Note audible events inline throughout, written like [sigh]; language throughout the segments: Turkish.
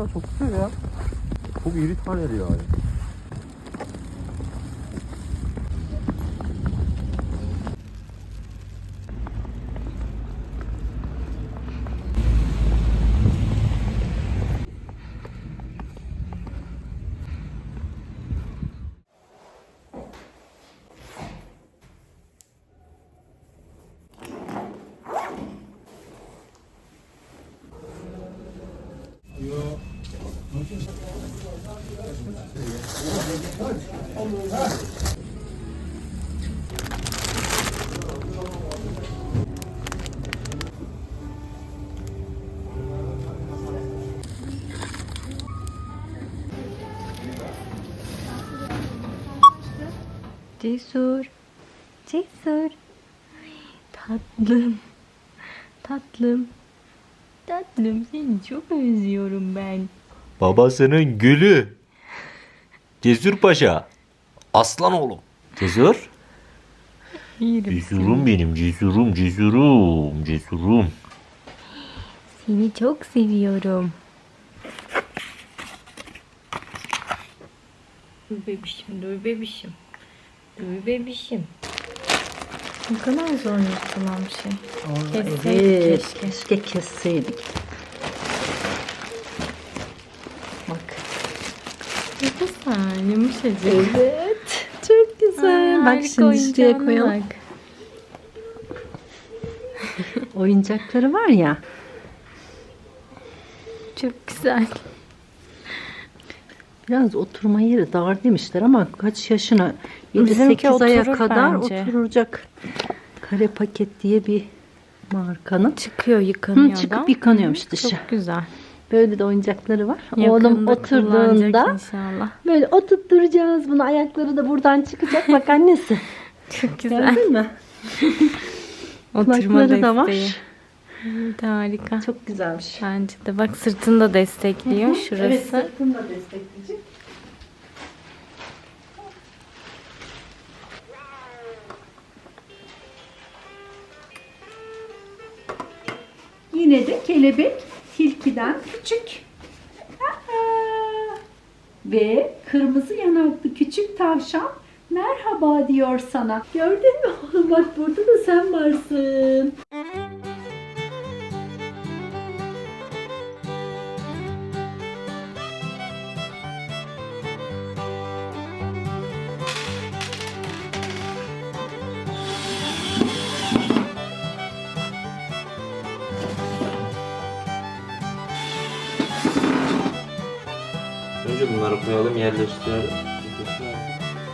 Baksana çok güzel ya. Çok iri taneli yani. Cesur. Cesur. Tatlım. Tatlım. Tatlım seni çok özlüyorum ben. Babasının gülü. Cesur Paşa. Aslan oğlum. Cesur. Yerim Cesurum benim cesurum cesurum cesurum. Seni çok seviyorum. Dur bebişim, dur bebişim. Dur bebişim. Ne kadar zor yapılan bir şey. Kesseydik Evet, keşke. keşke kesseydik. Bak. Ne güzel, yumuşacık. Evet, çok güzel. Aa, bak şimdi şuraya koyalım. bak. Oyuncakları var ya. Çok güzel. Biraz oturma yeri dar demişler ama kaç yaşına? Bizimki 7-8 aya kadar bence. oturacak. Kare paket diye bir markanın. Çıkıyor yıkanıyor Hı, çıkıp yıkanıyormuş dışı. Çok güzel. Böyle de oyuncakları var. Oğlum Yakında oturduğunda kullanacak inşallah. böyle oturtturacağız bunu. Ayakları da buradan çıkacak. Bak annesi. [laughs] Çok güzel. Gördün mü? [laughs] Oturma da var. Evet, harika. Çok güzelmiş. Bence de bak sırtını da destekliyor şurası. Evet sırtını da destekleyecek. Yine de kelebek tilkiden küçük. Ve kırmızı yanaklı küçük tavşan merhaba diyor sana. Gördün mü oğlum [laughs] bak burada da sen varsın.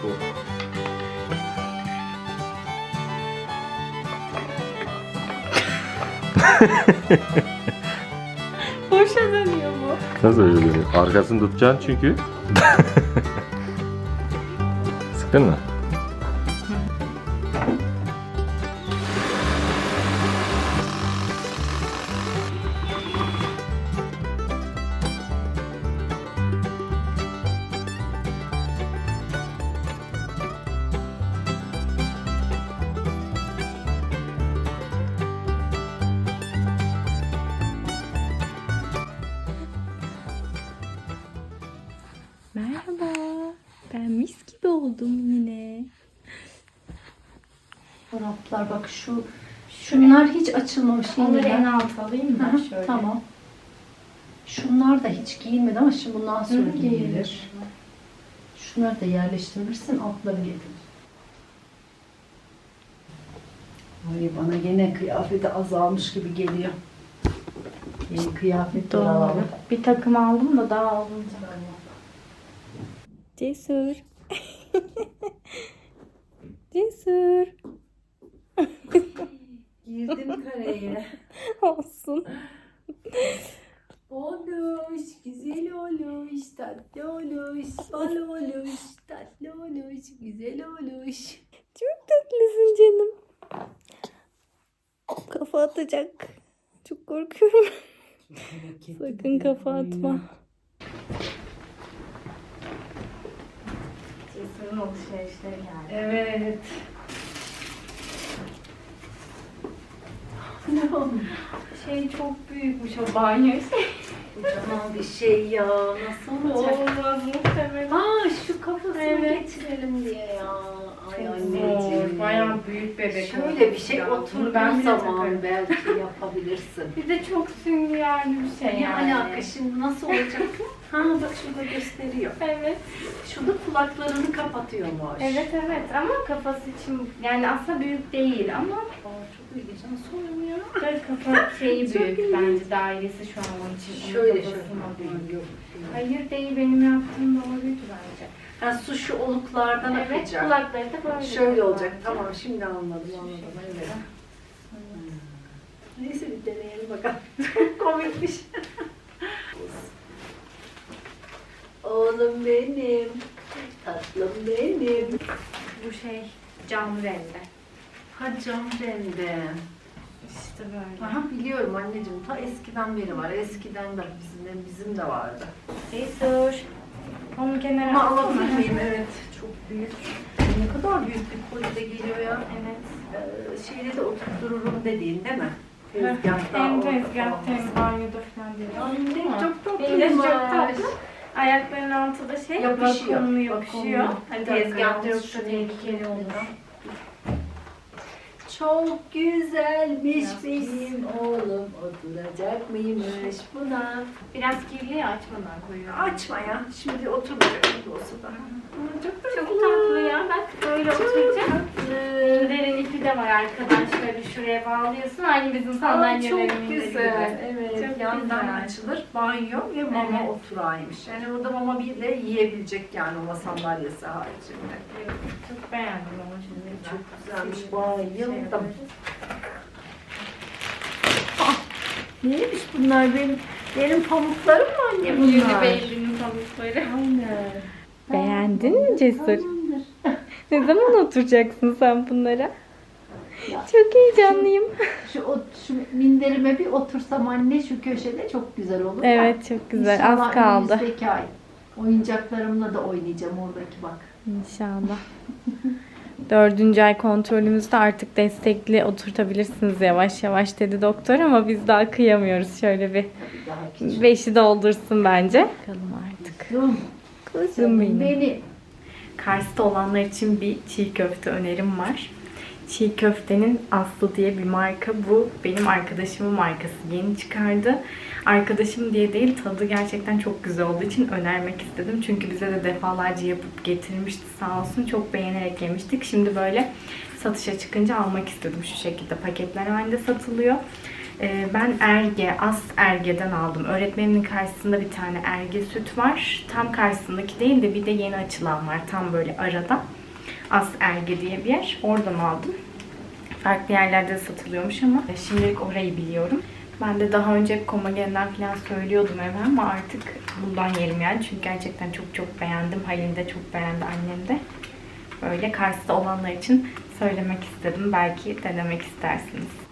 Bu. Boşa dönüyor bu. Nasıl öyle dönüyor? Arkasını tutacaksın çünkü. [laughs] Sıktın mı? Şu şunlar hiç açılmamış. Onları en alt alayım mı? hı, Şöyle. Tamam. Şunlar da hiç giyilmedi ama şimdi bundan sonra Hı, giyilir. Şunları da yerleştirirsin, altları getirir. Ay bana gene kıyafeti azalmış gibi geliyor. Yeni kıyafetler Doğru. alalım. Bir takım aldım da daha alınca. Cesur. [laughs] Cesur. Girdim kareye. Olsun. Oluş, güzel oluş, tatlı oluş, bal oluş, tatlı oluş, güzel oluş. Çok tatlısın canım. Kafa atacak. Çok korkuyorum. Sakın kafa atma. Cessur'un alışverişleri geldi. Evet. Ne? [laughs] Şey çok büyükmüş o banyo şey. Kocaman bir şey ya. Nasıl olacak? Olmaz muhtemelen. Aa şu kafasını Evet. getirelim diye ya. Ay anneciğim. Bayağı büyük bebek Şöyle bir şey oturduğun ben zaman belki yapabilirsin. Bir de çok süngerli bir şey Ne yani. alaka şimdi nasıl olacak? [laughs] ha bak şurada gösteriyor. Evet. Şurada kulaklarını kapatıyormuş. Evet evet ama kafası için yani aslında büyük değil ama çok ilginç. Nasıl oluyor? böyle kafa şeyi Çok büyük bence dairesi şu an onun için. Onun Şöyle şöyle. büyük? Yok. Hayır değil benim yaptığım doğruydu bence. Ha, su şu oluklardan Evet akacak. kulakları da böyle. Şöyle olacak. bence. Tamam şimdi anladım anladım. Evet. Neyse bir deneyelim bakalım. [laughs] Çok komikmiş. [laughs] Oğlum benim. Tatlım benim. Bu şey cam rende. Ha cam rende. İşte böyle. Aha biliyorum anneciğim. Ta eskiden beri var. Eskiden de bizim de, bizim de vardı. Cesur. Onun kenara Ama atsana. miyim? [laughs] Evet. Çok büyük. Ne kadar büyük bir kolide geliyor ya. Evet. Ee, şeyde de oturturum dediğin değil mi? Tezgahta hem tezgahta hem banyoda falan diyor. Anne çok. Benim de çok tatlı. Ayaklarının altı da şey Yapışıyor. vakumlu yapışıyor. Vakumlu. Hani tezgahta yalnız yoksa tehlikeli olur. Çok güzelmiş Biraz benim oğlum. Oturacak mıymış buna? Biraz kirli ya açmadan koyuyorum. Açma ya. Şimdi gibi olsa da. Çok tatlı. Çok tatlı ya. Bak böyle oturacak. Tatlı. Derin ipi de var arkadan şöyle şuraya bağlıyorsun. Aynı bizim Aa, sandalyelerin çok güzel. Evet. Çok Yandan güzel. açılır. Banyo ve mama Evet. oturaymış. Yani orada mama bile yiyebilecek yani mama sandalyesi haricinde. Çok beğendim ama şimdi. Çok güzelmiş. Şey Bayıldım. yaparız. Neymiş bunlar benim? Benim pamuklarım mı anne bunlar? beylinin pamukları. Aynen. Beğendin mi Cesur? Ne zaman oturacaksın sen bunlara? Ya. Çok heyecanlıyım. Şu, ot, şu minderime bir otursam anne şu köşede çok güzel olur. Evet çok güzel. İnşallah Az kaldı. önümüzdeki ay oyuncaklarımla da oynayacağım oradaki bak. İnşallah. [laughs] Dördüncü ay kontrolümüzde artık destekli oturtabilirsiniz yavaş yavaş dedi doktor ama biz daha kıyamıyoruz. Şöyle bir beşi doldursun bence. Bakalım artık. Kuzum, Kuzum benim. benim. Kars'ta olanlar için bir çiğ köfte önerim var. Çiğ köftenin Aslı diye bir marka bu. Benim arkadaşımın markası yeni çıkardı. Arkadaşım diye değil tadı gerçekten çok güzel olduğu için önermek istedim. Çünkü bize de defalarca yapıp getirmişti sağ olsun. Çok beğenerek yemiştik. Şimdi böyle satışa çıkınca almak istedim. Şu şekilde paketler halinde satılıyor. Ee, Ben Erge, As Erge'den aldım. Öğretmenimin karşısında bir tane Erge süt var. Tam karşısındaki değil de bir de yeni açılan var. Tam böyle arada. As Erge diye bir yer. Oradan aldım. Farklı yerlerde de satılıyormuş ama şimdilik orayı biliyorum. Ben de daha önce Komagen'den falan söylüyordum eve ama artık bundan yerim yani. Çünkü gerçekten çok çok beğendim. Halil de çok beğendi annem de. Böyle Kars'ta olanlar için söylemek istedim. Belki denemek istersiniz.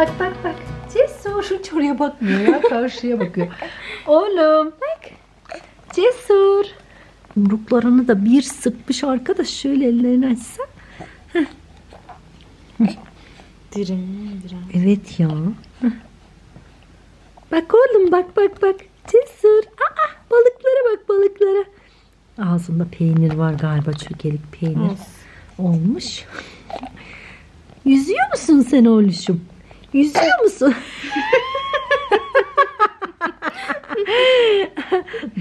Bak bak bak. Cesur [laughs] hiç oraya bakmıyor ya karşıya bakıyor. Oğlum bak. Cesur. Yumruklarını da bir sıkmış arkadaş şöyle ellerini açsa. Dirim, dirim. Evet ya. Bak oğlum bak bak bak. Cesur. Aa, balıklara bak balıklara. Ağzında peynir var galiba çökelik peynir. Olmuş. Yüzüyor musun sen oğluşum? Yüzüyor musun?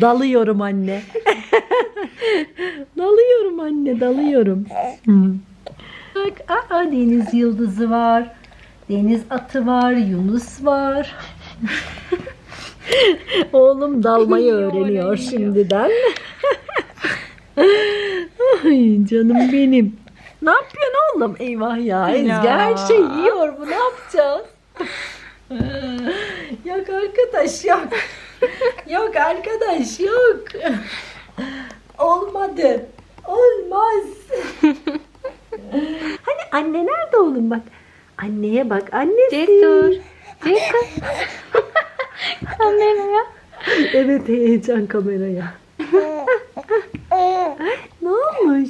dalıyorum anne. dalıyorum anne, dalıyorum. Bak, aa, deniz yıldızı var. Deniz atı var, Yunus var. Oğlum dalmayı öğreniyor şimdiden. Ay canım benim. Ne yapıyorsun oğlum? Eyvah ya. Ezgi her şey yiyor. Bu ne yapacağız? [laughs] yok arkadaş yok. yok arkadaş yok. Olmadı. Olmaz. [laughs] hani anne nerede oğlum bak. Anneye bak. Annesi. Cesur. Cesur. [laughs] Kameraya. Evet heyecan kameraya. ne olmuş?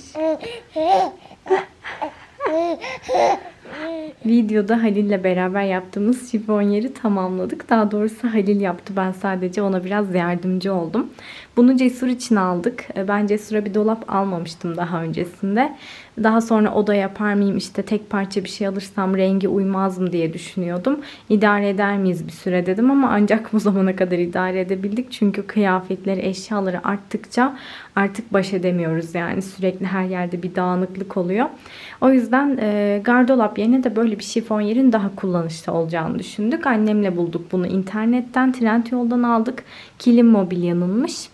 Videoda Halil'le beraber yaptığımız şifonyeri tamamladık. Daha doğrusu Halil yaptı. Ben sadece ona biraz yardımcı oldum. Bunu Cesur için aldık. Ben Cesur'a bir dolap almamıştım daha öncesinde. Daha sonra oda yapar mıyım işte tek parça bir şey alırsam rengi uymaz mı diye düşünüyordum. İdare eder miyiz bir süre dedim ama ancak bu zamana kadar idare edebildik. Çünkü kıyafetleri, eşyaları arttıkça artık baş edemiyoruz yani. Sürekli her yerde bir dağınıklık oluyor. O yüzden e, gardolap yerine de böyle bir şifonyerin daha kullanışlı olacağını düşündük. Annemle bulduk bunu internetten, Trendyol'dan aldık. Kilim mobilyanınmış.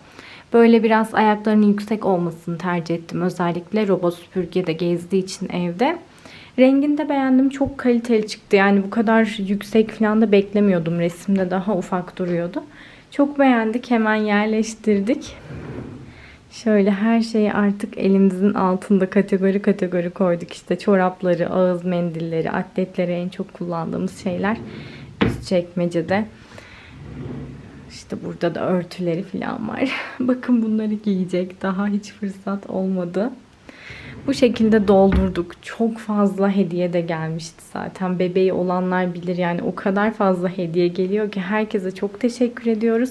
Böyle biraz ayaklarının yüksek olmasını tercih ettim. Özellikle robot süpürge de gezdiği için evde. Rengini de beğendim. Çok kaliteli çıktı. Yani bu kadar yüksek falan da beklemiyordum. Resimde daha ufak duruyordu. Çok beğendik. Hemen yerleştirdik. Şöyle her şeyi artık elimizin altında kategori kategori koyduk. İşte çorapları, ağız mendilleri, atletleri en çok kullandığımız şeyler üst çekmecede. İşte burada da örtüleri falan var. [laughs] Bakın bunları giyecek. Daha hiç fırsat olmadı. Bu şekilde doldurduk. Çok fazla hediye de gelmişti zaten. Bebeği olanlar bilir yani o kadar fazla hediye geliyor ki herkese çok teşekkür ediyoruz.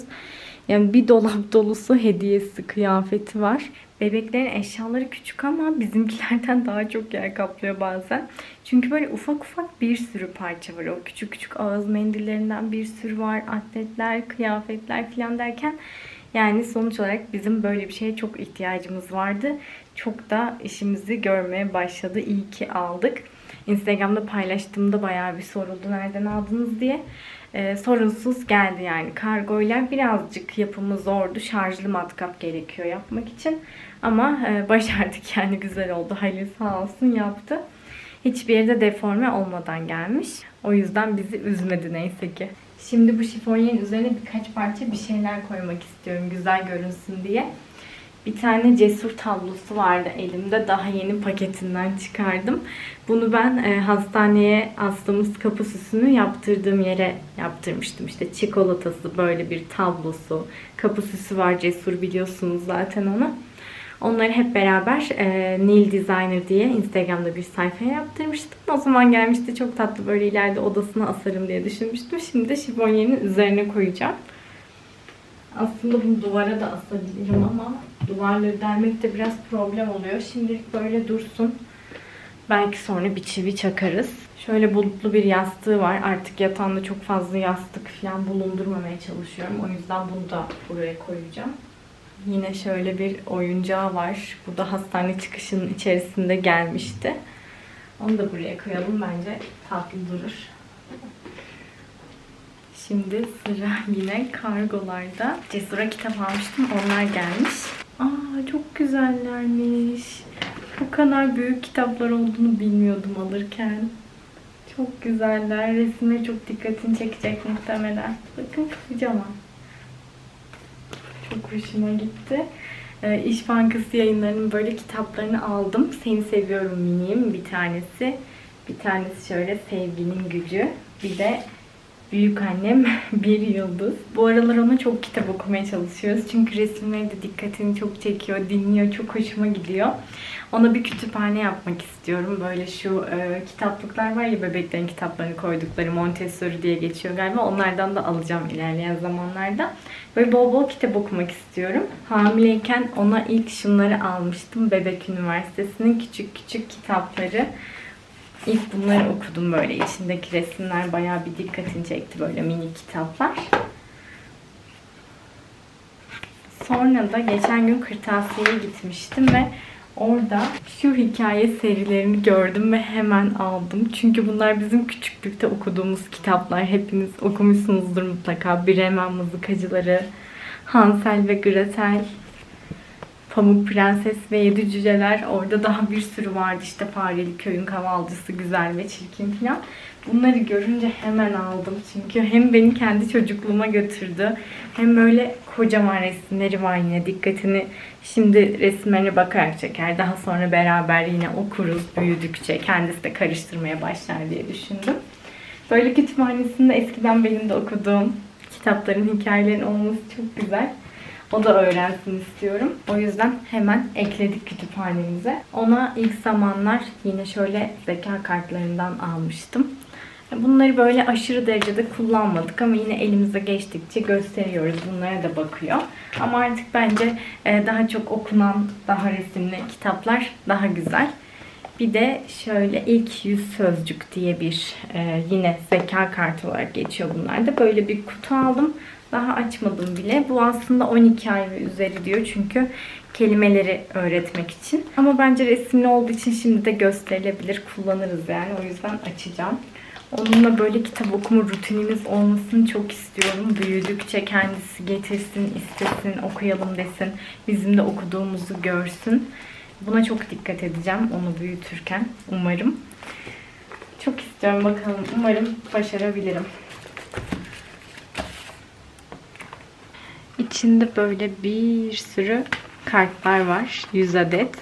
Yani bir dolap dolusu hediyesi, kıyafeti var. Bebeklerin eşyaları küçük ama bizimkilerden daha çok yer kaplıyor bazen. Çünkü böyle ufak ufak bir sürü parça var. O küçük küçük ağız mendillerinden bir sürü var. Atletler, kıyafetler falan derken yani sonuç olarak bizim böyle bir şeye çok ihtiyacımız vardı. Çok da işimizi görmeye başladı. İyi ki aldık. Instagram'da paylaştığımda bayağı bir soruldu nereden aldınız diye. Ee, sorunsuz geldi yani. Kargoyla birazcık yapımı zordu. Şarjlı matkap gerekiyor yapmak için. Ama e, [laughs] başardık yani güzel oldu. Halil sağ olsun yaptı. Hiçbir yerde deforme olmadan gelmiş. O yüzden bizi üzmedi neyse ki. Şimdi bu şifonyerin üzerine birkaç parça bir şeyler koymak istiyorum güzel görünsün diye. Bir tane cesur tablosu vardı elimde. Daha yeni paketinden çıkardım. Bunu ben e, hastaneye astığımız kapı süsünü yaptırdığım yere yaptırmıştım. İşte çikolatası böyle bir tablosu. Kapı süsü var cesur biliyorsunuz zaten onu. Onları hep beraber e, Nil Designer diye Instagram'da bir sayfaya yaptırmıştım. O zaman gelmişti çok tatlı böyle ileride odasına asarım diye düşünmüştüm. Şimdi de şifonyerin üzerine koyacağım. Aslında bunu duvara da asabilirim ama duvarları delmekte biraz problem oluyor. Şimdilik böyle dursun. Belki sonra bir çivi çakarız. Şöyle bulutlu bir yastığı var. Artık yatağında çok fazla yastık falan bulundurmamaya çalışıyorum. O yüzden bunu da buraya koyacağım. Yine şöyle bir oyuncağı var. Bu da hastane çıkışının içerisinde gelmişti. Onu da buraya koyalım. Bence tatlı durur. Şimdi sıra yine kargolarda. Cesur'a kitap almıştım. Onlar gelmiş. Aa çok güzellermiş. Bu kadar büyük kitaplar olduğunu bilmiyordum alırken. Çok güzeller. Resimleri çok dikkatini çekecek muhtemelen. Bakın kocaman. Çok hoşuma gitti. Ee, İş Bankası yayınlarının böyle kitaplarını aldım. Seni Seviyorum miniyim bir tanesi. Bir tanesi şöyle Sevginin Gücü. Bir de Büyük annem [laughs] bir yıldız. Bu aralar ona çok kitap okumaya çalışıyoruz. Çünkü resimleri de dikkatini çok çekiyor, dinliyor, çok hoşuma gidiyor. Ona bir kütüphane yapmak istiyorum. Böyle şu e, kitaplıklar var ya bebeklerin kitaplarını koydukları Montessori diye geçiyor galiba. Onlardan da alacağım ilerleyen zamanlarda. Böyle bol bol kitap okumak istiyorum. Hamileyken ona ilk şunları almıştım. Bebek Üniversitesi'nin küçük küçük kitapları. İlk bunları okudum böyle. İçindeki resimler bayağı bir dikkatini çekti böyle mini kitaplar. Sonra da geçen gün kırtasiyeye gitmiştim ve orada şu hikaye serilerini gördüm ve hemen aldım. Çünkü bunlar bizim küçüklükte okuduğumuz kitaplar. Hepiniz okumuşsunuzdur mutlaka. Bremen Mızıkacıları, Hansel ve Gretel, Pamuk Prenses ve Yedi Cüceler. Orada daha bir sürü vardı işte Fareli Köyün Kavalcısı, Güzel ve Çirkin falan. Bunları görünce hemen aldım. Çünkü hem beni kendi çocukluğuma götürdü. Hem böyle kocaman resimleri var yine dikkatini şimdi resimlerine bakarak çeker. Daha sonra beraber yine okuruz büyüdükçe. Kendisi de karıştırmaya başlar diye düşündüm. Böyle kütüphanesinde eskiden benim de okuduğum kitapların, hikayelerin olması çok güzel. O da öğrensin istiyorum. O yüzden hemen ekledik kütüphanemize. Ona ilk zamanlar yine şöyle zeka kartlarından almıştım. Bunları böyle aşırı derecede kullanmadık ama yine elimize geçtikçe gösteriyoruz. Bunlara da bakıyor. Ama artık bence e, daha çok okunan, daha resimli kitaplar daha güzel. Bir de şöyle ilk yüz sözcük diye bir e, yine zeka kartı olarak geçiyor bunlar da. Böyle bir kutu aldım. Daha açmadım bile. Bu aslında 12 ay ve üzeri diyor çünkü kelimeleri öğretmek için. Ama bence resimli olduğu için şimdi de gösterilebilir. Kullanırız yani. O yüzden açacağım. Onunla böyle kitap okuma rutinimiz olmasını çok istiyorum. Büyüdükçe kendisi getirsin, istesin, okuyalım desin. Bizim de okuduğumuzu görsün. Buna çok dikkat edeceğim onu büyütürken. Umarım. Çok istiyorum bakalım. Umarım başarabilirim. İçinde böyle bir sürü kartlar var. 100 adet.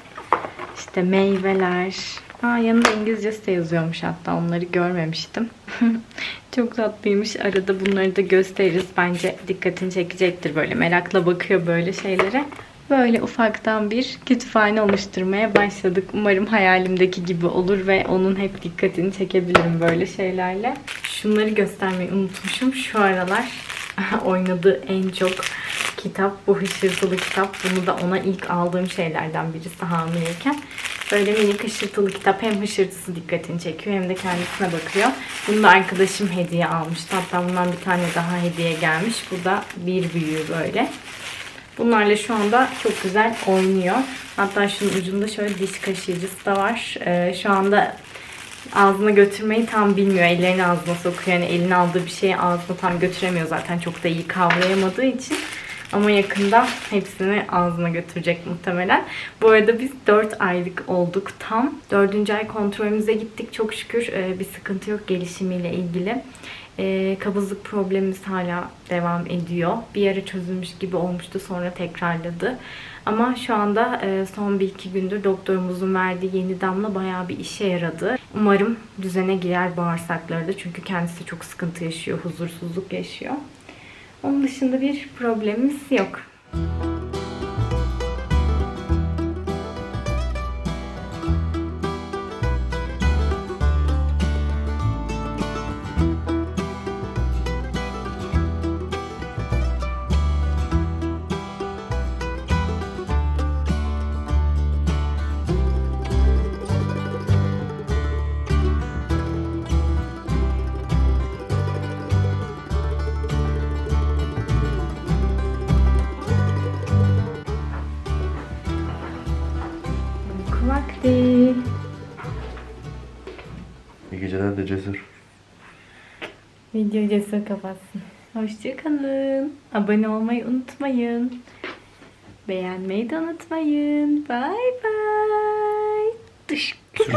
İşte meyveler. Aa, yanında İngilizcesi de yazıyormuş hatta onları görmemiştim. [laughs] Çok tatlıymış. Arada bunları da gösteririz. Bence dikkatini çekecektir böyle. Merakla bakıyor böyle şeylere. Böyle ufaktan bir kütüphane oluşturmaya başladık. Umarım hayalimdeki gibi olur ve onun hep dikkatini çekebilirim böyle şeylerle. Şunları göstermeyi unutmuşum. Şu aralar [laughs] oynadığı en çok kitap bu hışırtılı kitap. Bunu da ona ilk aldığım şeylerden birisi hamileyken. Böyle minik hışırtılı kitap hem hışırtısı dikkatini çekiyor hem de kendisine bakıyor. Bunu da arkadaşım hediye almıştı. Hatta bundan bir tane daha hediye gelmiş. Bu da bir büyüğü böyle. Bunlarla şu anda çok güzel oynuyor. Hatta şunun ucunda şöyle diş kaşıyıcısı da var. Ee, şu anda ağzına götürmeyi tam bilmiyor. Ellerini ağzına sokuyor. Yani elini aldığı bir şeyi ağzına tam götüremiyor zaten. Çok da iyi kavrayamadığı için. Ama yakında hepsini ağzına götürecek muhtemelen. Bu arada biz 4 aylık olduk tam. 4. ay kontrolümüze gittik. Çok şükür e, bir sıkıntı yok gelişimiyle ilgili. E, kabızlık problemimiz hala devam ediyor. Bir ara çözülmüş gibi olmuştu sonra tekrarladı. Ama şu anda e, son bir iki gündür doktorumuzun verdiği yeni damla bayağı bir işe yaradı. Umarım düzene girer bağırsakları da çünkü kendisi çok sıkıntı yaşıyor, huzursuzluk yaşıyor. Onun dışında bir problemimiz yok. Vakti. İyi geceler de cesur. Video cesur kapatsın. Hoşçakalın. Abone olmayı unutmayın. Beğenmeyi de unutmayın. Bye bye. Dış. [laughs]